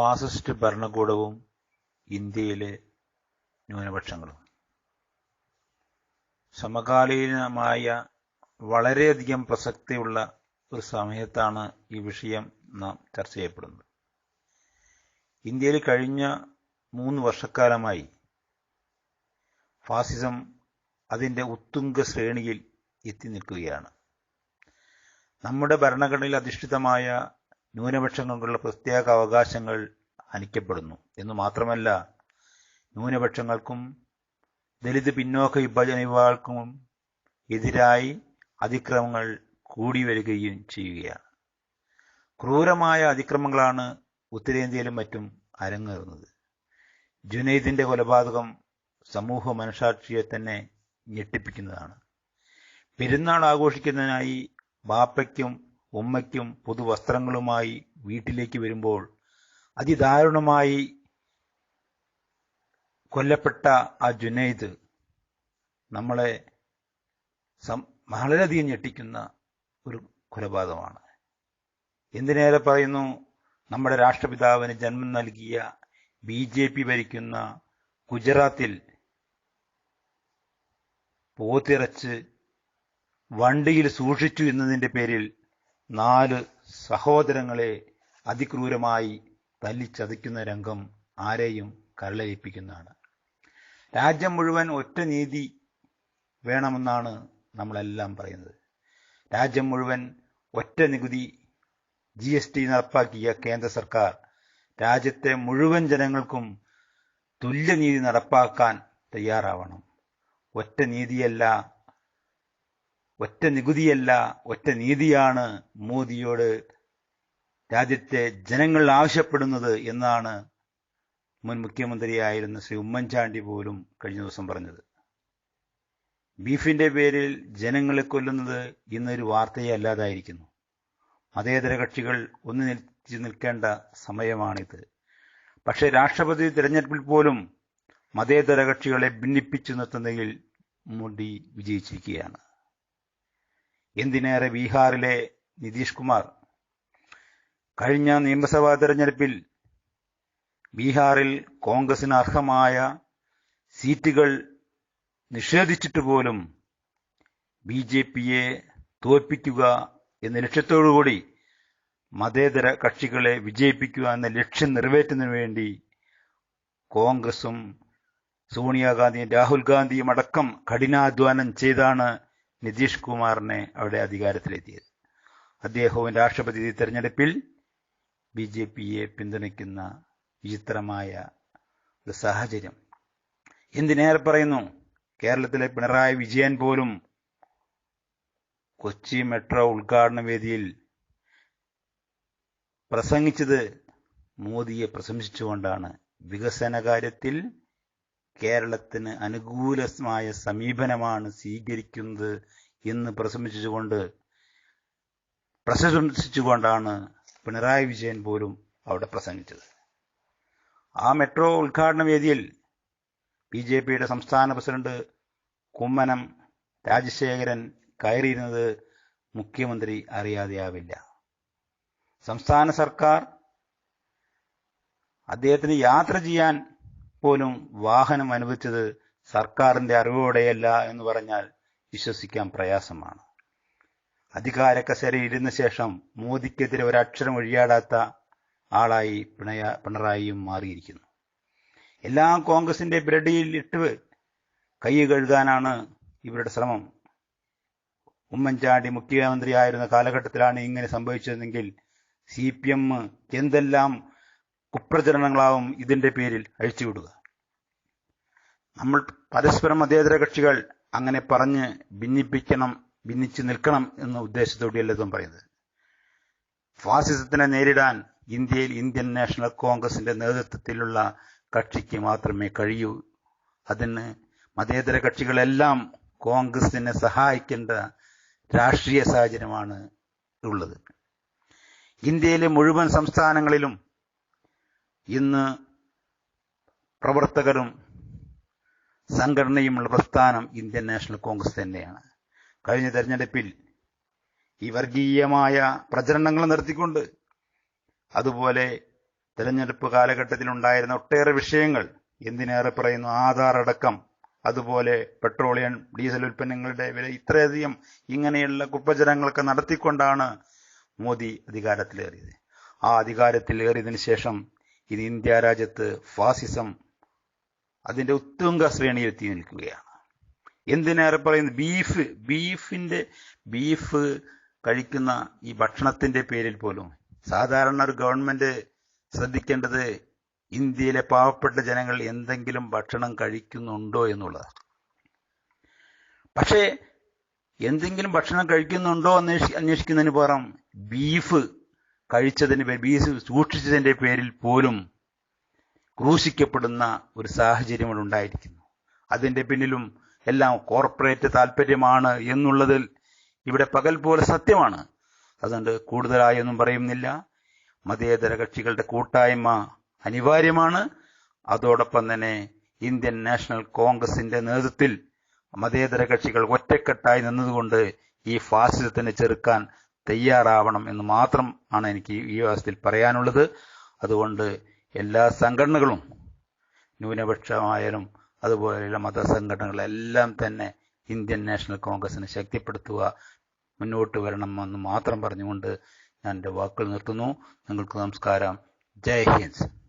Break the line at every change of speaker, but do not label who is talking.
Fascist ഭരണകൂടവും ഇന്ത്യയിലെ ന്യൂനപക്ഷങ്ങളും. സമകാലീനമായ വളരെയധികം പ്രസക്തിയുള്ള ഒരു സമയത്താണ് ഈ വിഷയം നാം ചർച്ച ചെയ്യപ്പെടുന്നത്. ഇന്ത്യയിൽ കഴിഞ്ഞ മൂന്ന് വർഷക്കാലമായി ഫാസിസം അതിന്റെ ഉത്തുംഗ ശ്രേണിയിൽ എത്തി നിൽക്കുകയാണ്. നമ്മുടെ ഭരണഘടനയിൽ അധിഷ്ഠിതമായ ന്യൂനപക്ഷങ്ങൾക്കുള്ള പ്രത്യേക അവകാശങ്ങൾ ഹനിക്കപ്പെടുന്നു. എന്ന് മാത്രമല്ല ന്യൂനപക്ഷങ്ങൾക്കും ദലിത് പിന്നോക്ക വിഭജന വിഭാഗങ്ങൾക്കും എതിരായി അതിക്രമങ്ങൾ കൂടി വരികയും ചെയ്യുകയാണ്. ക്രൂരമായ അതിക്രമങ്ങളാണ് ഉത്തരേന്ത്യയിലും മറ്റും അരങ്ങേറുന്നത്. ജുനൈദിന്റെ കൊലപാതകം സമൂഹ മനസാക്ഷിയെ തന്നെ ഞെട്ടിപ്പിക്കുന്നതാണ്. പെരുന്നാൾ ആഘോഷിക്കുന്നതിനായി ബാപ്പയ്ക്കും ഉമ്മയ്ക്കും പുതുവസ്ത്രങ്ങളുമായി വീട്ടിലേക്ക് വരുമ്പോൾ അതിദാരുണമായി കൊല്ലപ്പെട്ട ആ ജുനൈദ് നമ്മളെ വളരെയധികം ഞെട്ടിക്കുന്ന ഒരു കൊലപാതകമാണ്. എന്തിനേറെ പറയുന്നു? നമ്മുടെ രാഷ്ട്രപിതാവിന് ജന്മം നൽകിയ ബി ജെ പി ഭരിക്കുന്ന ഗുജറാത്തിൽ പോത്തിറച്ച് വണ്ടിയിൽ സൂക്ഷിച്ചു എന്നതിന്റെ പേരിൽ നാല് സഹോദരങ്ങളെ അതിക്രൂരമായി തല്ലിച്ചതയ്ക്കുന്ന രംഗം ആരെയും കരളയിപ്പിക്കുന്നതാണ് രാജ്യം മുഴുവൻ ഒറ്റ നീതി വേണമെന്നാണ് നമ്മളെല്ലാം പറയുന്നത്. രാജ്യം മുഴുവൻ ഒറ്റ നികുതി ജി എസ് ടി നടപ്പാക്കിയ കേന്ദ്ര സർക്കാർ രാജ്യത്തെ മുഴുവൻ ജനങ്ങൾക്കും തുല്യനീതി നടപ്പാക്കാൻ തയ്യാറാവണം. ഒറ്റ നീതിയല്ല ഒറ്റ നികുതിയല്ല ഒറ്റ നീതിയാണ് മോദിയോട് രാജ്യത്തെ ജനങ്ങൾ ആവശ്യപ്പെടുന്നത് എന്നാണ് മുൻ മുഖ്യമന്ത്രിയായിരുന്ന ശ്രീ ഉമ്മൻചാണ്ടി പോലും കഴിഞ്ഞ ദിവസം പറഞ്ഞത്. ബീഫിന്റെ പേരിൽ ജനങ്ങളെ കൊല്ലുന്നത് ഇന്നൊരു വാർത്തയെ അല്ലാതായിരിക്കുന്നു. മതേതര കക്ഷികൾ ഒന്നു നിൽച്ചു നിൽക്കേണ്ട സമയമാണിത്. പക്ഷേ രാഷ്ട്രപതി തിരഞ്ഞെടുപ്പിൽ പോലും മതേതര കക്ഷികളെ ഭിന്നിപ്പിച്ചു നിർത്തുന്നതിൽ മോഡി വിജയിച്ചിരിക്കുകയാണ്. എന്തിനേറെ ബീഹാറിലെ നിതീഷ് കുമാർ? കഴിഞ്ഞ നിയമസഭാ തെരഞ്ഞെടുപ്പിൽ ബീഹാറിൽ കോൺഗ്രസിന് അർഹമായ സീറ്റുകൾ നിഷേധിച്ചിട്ട് പോലും ബി ജെ പിയെ തോൽപ്പിക്കുക എന്ന ലക്ഷ്യത്തോടുകൂടി മതേതര കക്ഷികളെ വിജയിപ്പിക്കുക എന്ന ലക്ഷ്യം നിറവേറ്റുന്നതിനു വേണ്ടി കോൺഗ്രസും സോണിയാഗാന്ധിയും രാഹുൽ ഗാന്ധിയും അടക്കം കഠിനാധ്വാനം ചെയ്താണ് നിതീഷ് കുമാറിനെ അവിടെ അധികാരത്തിലെത്തിയത്. അദ്ദേഹവും രാഷ്ട്രപതി തെരഞ്ഞെടുപ്പിൽ ബി ജെ പിയെ പിന്തുണയ്ക്കുന്ന വിചിത്രമായ ഒരു സാഹചര്യം. എന്തിനേറെ പറയുന്നു? കേരളത്തിലെ പിണറായി വിജയൻ പോലും കൊച്ചി മെട്രോ ഉദ്ഘാടന വേദിയിൽ പ്രസംഗിച്ചത് മോദിയെ പ്രശംസിച്ചുകൊണ്ടാണ്. വികസന കാര്യത്തിൽ കേരളത്തിന് അനുകൂലമായ സമീപനമാണ് സ്വീകരിക്കുന്നത് എന്ന് പ്രശംസിച്ചുകൊണ്ട് പ്രശംസിച്ചുകൊണ്ടാണ് പിണറായി വിജയൻ പോലും അവിടെ പ്രസംഗിച്ചത്. ആ മെട്രോ ഉദ്ഘാടന വേദിയിൽ ബി ജെ പിയുടെ സംസ്ഥാന പ്രസിഡന്റ് കുമ്മനം രാജശേഖരൻ കയറിയിരുന്നത് മുഖ്യമന്ത്രി അറിയാതെയാവില്ല. സംസ്ഥാന സർക്കാർ അദ്ദേഹത്തിന് യാത്ര ചെയ്യാൻ പോലും വാഹനം അനുവദിച്ചത് സർക്കാരിന്റെ അറിവോടെയല്ല എന്ന് പറഞ്ഞാൽ വിശ്വസിക്കാൻ പ്രയാസമാണ്. അധികാര കസേരയിരുന്ന ശേഷം മോദിക്കെതിരെ ഒരക്ഷരം ഒഴിയാടാത്ത ആളായി പിണയ പിണറായിയും മാറിയിരിക്കുന്നു. എല്ലാം കോൺഗ്രസിന്റെ ബ്രഡിയിൽ ഇട്ട് കൈ കഴുകാനാണ് ഇവരുടെ ശ്രമം. ഉമ്മൻചാണ്ടി മുഖ്യമന്ത്രിയായിരുന്ന കാലഘട്ടത്തിലാണ് ഇങ്ങനെ സംഭവിച്ചതെങ്കിൽ സി പി എം എന്തെല്ലാം കുപ്രചരണങ്ങളാവും ഇതിന്റെ പേരിൽ അഴിച്ചുവിടുക. നമ്മൾ പരസ്പരം മതേതര കക്ഷികൾ അങ്ങനെ പറഞ്ഞ് ഭിന്നിപ്പിക്കണം ഭിന്നിച്ചു നിൽക്കണം എന്ന ഉദ്ദേശത്തോടെയല്ല ഇതും പറയുന്നത്. ഫാസിസത്തിനെ നേരിടാൻ ഇന്ത്യയിൽ ഇന്ത്യൻ നാഷണൽ കോൺഗ്രസിന്റെ നേതൃത്വത്തിലുള്ള കക്ഷിക്ക് മാത്രമേ കഴിയൂ. അതിന് മതേതര കക്ഷികളെല്ലാം കോൺഗ്രസിനെ സഹായിക്കേണ്ട രാഷ്ട്രീയ സാഹചര്യമാണ് ഉള്ളത്. ഇന്ത്യയിലെ മുഴുവൻ സംസ്ഥാനങ്ങളിലും ഇന്ന് പ്രവർത്തകരും സംഘടനയുമുള്ള പ്രസ്ഥാനം ഇന്ത്യൻ നാഷണൽ കോൺഗ്രസ് തന്നെയാണ്. കഴിഞ്ഞ തെരഞ്ഞെടുപ്പിൽ ഈ വർഗീയമായ പ്രചരണങ്ങൾ നിർത്തിക്കൊണ്ട് അതുപോലെ തെരഞ്ഞെടുപ്പ് കാലഘട്ടത്തിൽ ഉണ്ടായിരുന്ന ഒട്ടേറെ വിഷയങ്ങൾ എന്തിനേറെ പറയുന്നു ആധാർ അടക്കം അതുപോലെ പെട്രോളിയം ഡീസൽ ഉൽപ്പന്നങ്ങളുടെ വില ഇത്രയധികം ഇങ്ങനെയുള്ള കുപ്രചരങ്ങളൊക്കെ നടത്തിക്കൊണ്ടാണ് മോദി അധികാരത്തിലേറിയത്. ആ അധികാരത്തിലേറിയതിനു ശേഷം ഇത് ഇന്ത്യ രാജ്യത്ത് ഫാസിസം അതിന്റെ ഉത്തുംഗ ശ്രേണിയിൽ എത്തി നിൽക്കുകയാണ്. എന്തിനേറെ പറയുന്നത് ബീഫ് ബീഫിന്റെ ബീഫ് കഴിക്കുന്ന ഈ ഭക്ഷണത്തിന്റെ പേരിൽ പോലും സാധാരണ ഒരു ഗവൺമെന്റ് ശ്രദ്ധിക്കേണ്ടത് ഇന്ത്യയിലെ പാവപ്പെട്ട ജനങ്ങൾ എന്തെങ്കിലും ഭക്ഷണം കഴിക്കുന്നുണ്ടോ എന്നുള്ളതാണ്. പക്ഷേ എന്തെങ്കിലും ഭക്ഷണം കഴിക്കുന്നുണ്ടോ അന്വേഷി അന്വേഷിക്കുന്നതിന് പകരം ബീഫ് കഴിച്ചതിന് പേര് ബീഫ് സൂക്ഷിച്ചതിന്റെ പേരിൽ പോലും ക്രൂശിക്കപ്പെടുന്ന ഒരു സാഹചര്യം ഉണ്ടായിരിക്കുന്നു. അതിന്റെ പിന്നിലും എല്ലാം കോർപ്പറേറ്റ് താല്പര്യമാണ് എന്നുള്ളതിൽ ഇവിടെ പകൽ പോലെ സത്യമാണ്. അതുകൊണ്ട് കൂടുതലായൊന്നും പറയുന്നില്ല. മതേതര കക്ഷികളുടെ കൂട്ടായ്മ അനിവാര്യമാണ്. അതോടൊപ്പം തന്നെ ഇന്ത്യൻ നാഷണൽ കോൺഗ്രസിന്റെ നേതൃത്വത്തിൽ മതേതര കക്ഷികൾ ഒറ്റക്കെട്ടായി നിന്നതുകൊണ്ട് ഈ ഫാസിസത്തിനെ ചെറുക്കാൻ തയ്യാറാവണം എന്ന് മാത്രം ആണ് എനിക്ക് ഈ അവസ്ഥയിൽ പറയാനുള്ളത്. അതുകൊണ്ട് എല്ലാ സംഘടനകളും ന്യൂനപക്ഷമായാലും അതുപോലെയുള്ള മതസംഘടനകളെല്ലാം തന്നെ ഇന്ത്യൻ നാഷണൽ കോൺഗ്രസിനെ ശക്തിപ്പെടുത്തുക മുന്നോട്ട് വരണമെന്ന് മാത്രം പറഞ്ഞുകൊണ്ട് ഞാൻ എന്റെ വാക്കുകൾ നിർത്തുന്നു. നിങ്ങൾക്ക് നമസ്കാരം. ജയ് ഹിന്ദ്.